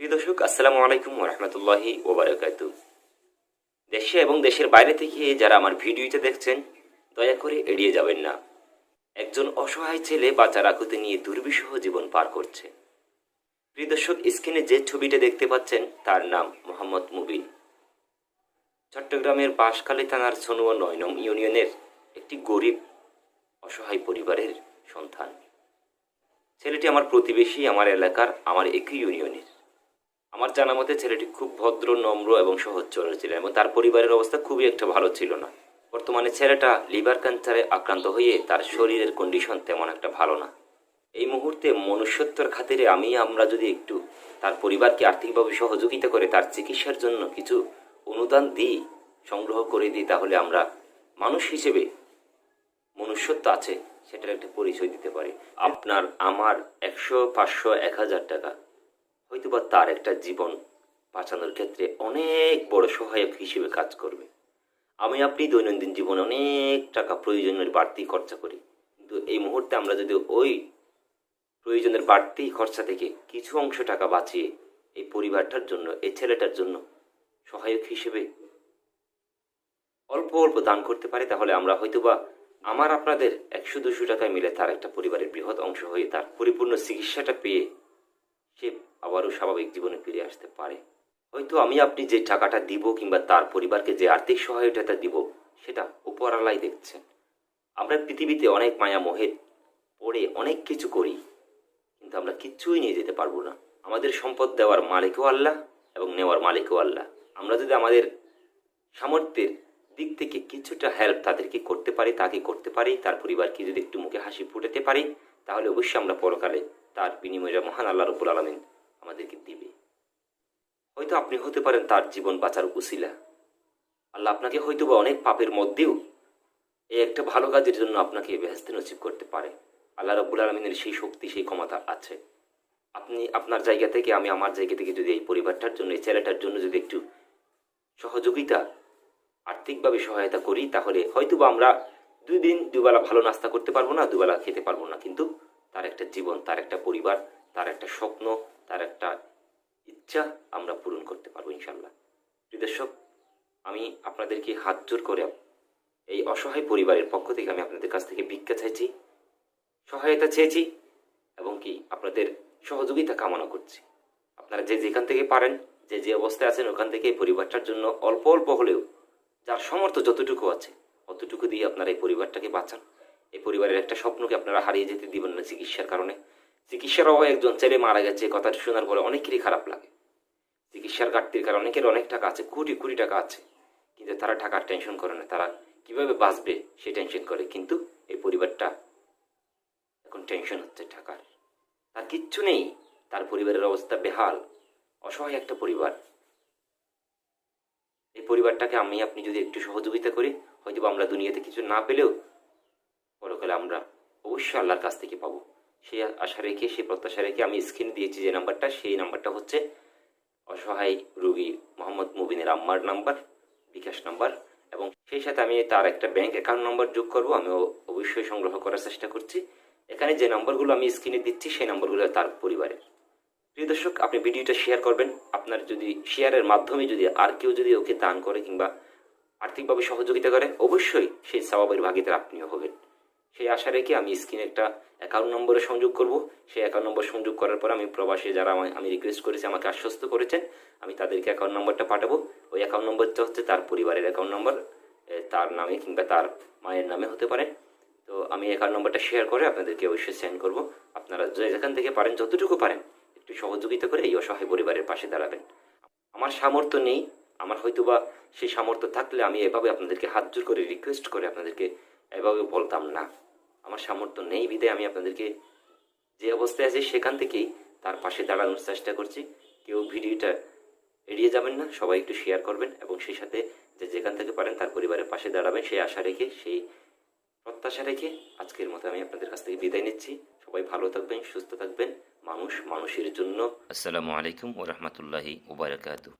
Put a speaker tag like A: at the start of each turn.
A: প্রিয় দর্শক, আসসালামু আলাইকুম রহমতুল্লাহি ওবরাকাতু। দেশে এবং দেশের বাইরে থেকে যারা আমার ভিডিওতে দেখছেন, দয়া করে এড়িয়ে যাবেন না। একজন অসহায় ছেলে বাচ্চার আকুতি নিয়ে দুর্বিষহ জীবন পার করছে। প্রিয় দর্শক, স্ক্রিনে যে ছবিটা দেখতে পাচ্ছেন, তার নাম মোহাম্মদ মুবিন। চট্টগ্রামের বাঁশখালী থানার সনুয়া নয় নং ইউনিয়নের একটি গরিব, অসহায় পরিবারের সন্তান। ছেলেটি আমার প্রতিবেশী, আমার এলাকার, আমার একই ইউনিয়নের। আমার জানা মতে ছেলেটি খুব ভদ্র, নম্র এবং সহজ চরিত্রের ছিলেন এবং তার পরিবারের অবস্থা খুবই একটা ভালো ছিল না। বর্তমানে ছেলেটা লিভার ক্যান্সারে আক্রান্ত হয়ে তার শরীরের কন্ডিশন তেমন একটা ভালো না। এই মুহূর্তে মনুষ্যত্বর খাতিরে আমি, আমরা যদি একটু তার পরিবারকে আর্থিকভাবে সহযোগিতা করে তার চিকিৎসার জন্য কিছু অনুদান দিই, সংগ্রহ করে দিই, তাহলে আমরা মানুষ হিসেবে মনুষ্যত্ব আছে, সেটার একটা পরিচয় দিতে পারি। আপনার, আমার একশো, পাঁচশো, এক হাজার টাকা। হয়তোবা তার একটা জীবন বাঁচানোর ক্ষেত্রে অনেক বড় সহায়ক হিসেবে কাজ করবে। আমি আপনি দৈনন্দিন জীবনে অনেক টাকা প্রয়োজনের বাড়তি খরচা করি। কিন্তু এই মুহূর্তে আমরা যদি ওই প্রয়োজনের বাড়তি খরচা থেকে কিছু অংশ টাকা বাঁচিয়ে এই পরিবারটার জন্য, এই ছেলেটার জন্য সহায়ক হিসেবে অল্প অল্প দান করতে পারি, তাহলে আমরা হয়তোবা আমার আপনাদের একশো দুশো টাকায় মিলে তার একটা পরিবারের বৃহৎ অংশ হয়ে তার পরিপূর্ণ চিকিৎসাটা পেয়ে সে আবারও স্বাভাবিক জীবনে ফিরে আসতে পারে। হয়তো আমি আপনি যে টাকাটা দিব কিংবা তার পরিবারকে যে আর্থিক সহায়তাটা দিব, সেটা উপরালাই দেখছেন। আমরা পৃথিবীতে অনেক মায়া মোহে পড়ে অনেক কিছু করি, কিন্তু আমরা কিচ্ছুই নিয়ে যেতে পারব না। আমাদের সম্পদ দেওয়ার মালিকও আল্লাহ এবং নেওয়ার মালিকও আল্লাহ। আমরা যদি আমাদের সামর্থ্যের দিক থেকে কিছুটা হেল্প তাদেরকে করতে পারি, তাকে করতে পারি, তার পরিবারকে যদি একটু মুখে হাসি ফুটাতে পারি, তাহলে অবশ্যই আমরা পরকালে তার বিনিময়ে মহান আল্লাহ রব্বুল আলমিন আমাদেরকে দিবে। হয়তো আপনি হতে পারেন তার জীবন বাঁচার উসিলা আল্লাহ আপনাকে হয়তো বা অনেক পাপের মধ্যেও এই একটা ভালো কাজের জন্য আপনাকে বেহেস্তে নসিব করতে পারে। আল্লাহ রব্বুল আলমিনের সেই শক্তি, সেই ক্ষমতা আছে। আপনি আপনার জায়গা থেকে, আমি আমার জায়গা থেকে যদি এই পরিবারটার জন্য, এই ছেলেটার জন্য যদি একটু সহযোগিতা, আর্থিকভাবে সহায়তা করি, তাহলে হয়তো বা আমরা দুই দিন দুবেলা ভালো নাস্তা করতে পারব না, দুবেলা খেতে পারব না। কিন্তু তার একটা জীবন, তার একটা পরিবার, তার একটা স্বপ্ন তার একটা ইচ্ছা আমরা পূরণ করতে পারব ইনশাল্লাহ দর্শক, আমি আপনাদেরকে হাত জোর করে এই অসহায় পরিবারের পক্ষ থেকে আমি আপনাদের কাছ থেকে ভিক্ষা চাইছি, সহায়তা চেয়েছি এবং কি আপনাদের সহযোগিতা কামনা করছি। আপনারা যে যেখান থেকে পারেন, যে যে অবস্থায় আছেন, ওখান থেকে পরিবারটার জন্য অল্প অল্প হলেও যার সমর্থ যতটুকু আছে, অতটুকু দিয়ে আপনারা এই পরিবারটাকে বাঁচান। এই পরিবারের একটা স্বপ্নকে আপনারা হারিয়ে যেতে দিবেন না চিকিৎসার কারণে। চিকিৎসার অভাবে একজন ছেলে মারা গেছে কথাটা শোনার পরে অনেকেরই খারাপ লাগে। চিকিৎসার ঘাটতির কারণে, অনেকের অনেক টাকা আছে, কোটি কোটি টাকা আছে, কিন্তু তারা টাকার টেনশন করে না। তারা কীভাবে বাঁচবে সে টেনশন করে, কিন্তু এই পরিবারটা এখন টেনশন হচ্ছে টাকার। তার কিচ্ছু নেই, তার পরিবারের অবস্থা বেহাল, অসহায় একটা পরিবার। এই পরিবারটাকে আমি, আপনি যদি একটু সহযোগিতা করি হয়তো আমরা দুনিয়াতে কিছু না পেলেও পরকালে আমরা অবশ্যই আল্লাহর কাছ থেকে পাবো। সেই আশা রেখে সেই প্রত্যাশা রেখে আমি স্ক্রিনে দিয়েছি যে নাম্বারটা সেই নাম্বারটা হচ্ছে অসহায় রুগী মোহাম্মদ মুবিনের আম্মার নাম্বার বিকাশ নাম্বার এবং সেই সাথে আমি তার একটা ব্যাংক অ্যাকাউন্ট নাম্বার যোগ করব। আমি অবশ্যই সংগ্রহ করার চেষ্টা করছি। এখানে যে নাম্বারগুলো আমি স্ক্রিনে দিচ্ছি, সেই নাম্বারগুলো তার পরিবারের। প্রিয় দর্শক, আপনি ভিডিওটা শেয়ার করবেন। আপনার যদি শেয়ারের মাধ্যমে যদি আর কেউ যদি ওকে দান করে কিংবা আর্থিকভাবে সহযোগিতা করে, অবশ্যই সেই স্বভাবের ভাগিদার আপনিও হবেন। সেই আশা রেখে আমি স্ক্রিনে একটা অ্যাকাউন্ট নম্বরে সংযোগ করব। সেই অ্যাকাউন্ট নম্বর সংযোগ করার পর আমি প্রবাসী যারা আমি রিকোয়েস্ট করেছি, আমাকে আশ্বস্ত করেছেন, আমি তাদেরকে অ্যাকাউন্ট নম্বরটা পাঠাবো। ওই অ্যাকাউন্ট নম্বরটা হচ্ছে তার পরিবারের অ্যাকাউন্ট নম্বর তার নামে কিংবা তার মায়ের নামে হতে পারে। তো আমি অ্যাকাউন্ট নম্বরটা শেয়ার করে আপনাদেরকে অবশ্যই সেন্ড করব। আপনারা যে যেখান থেকে পারেন, যতটুকু পারেন, একটু সহযোগিতা করে এই অসহায় পরিবারের পাশে দাঁড়াবেন। আমার সামর্থ্য নেই, আমার হয়তো বা সেই সামর্থ্য থাকলে আমি এভাবে আপনাদেরকে হাত জোর করে রিকোয়েস্ট করে আপনাদেরকে এভাবে বলতাম না। আমার সামর্থ্য নেই বিধায় আমি আপনাদেরকে যে অবস্থায় আছি সেখান থেকেই তার পাশে দাঁড়ানোর চেষ্টা করছি। কেউ ভিডিওটা এড়িয়ে যাবেন না, সবাই একটু শেয়ার করবেন এবং সেই সাথে যে যেখান থেকে পারেন তার পরিবারের পাশে দাঁড়াবেন, সেই আশা রেখে, সেই প্রত্যাশা রেখে আজকের মতো আমি আপনাদের কাছ থেকে বিদায় নিচ্ছি। সবাই ভালো থাকবেন, সুস্থ থাকবেন। মানুষ মানুষের জন্য। আসসালামু আলাইকুম ও রহমতুল্লাহি ওবরাকাতু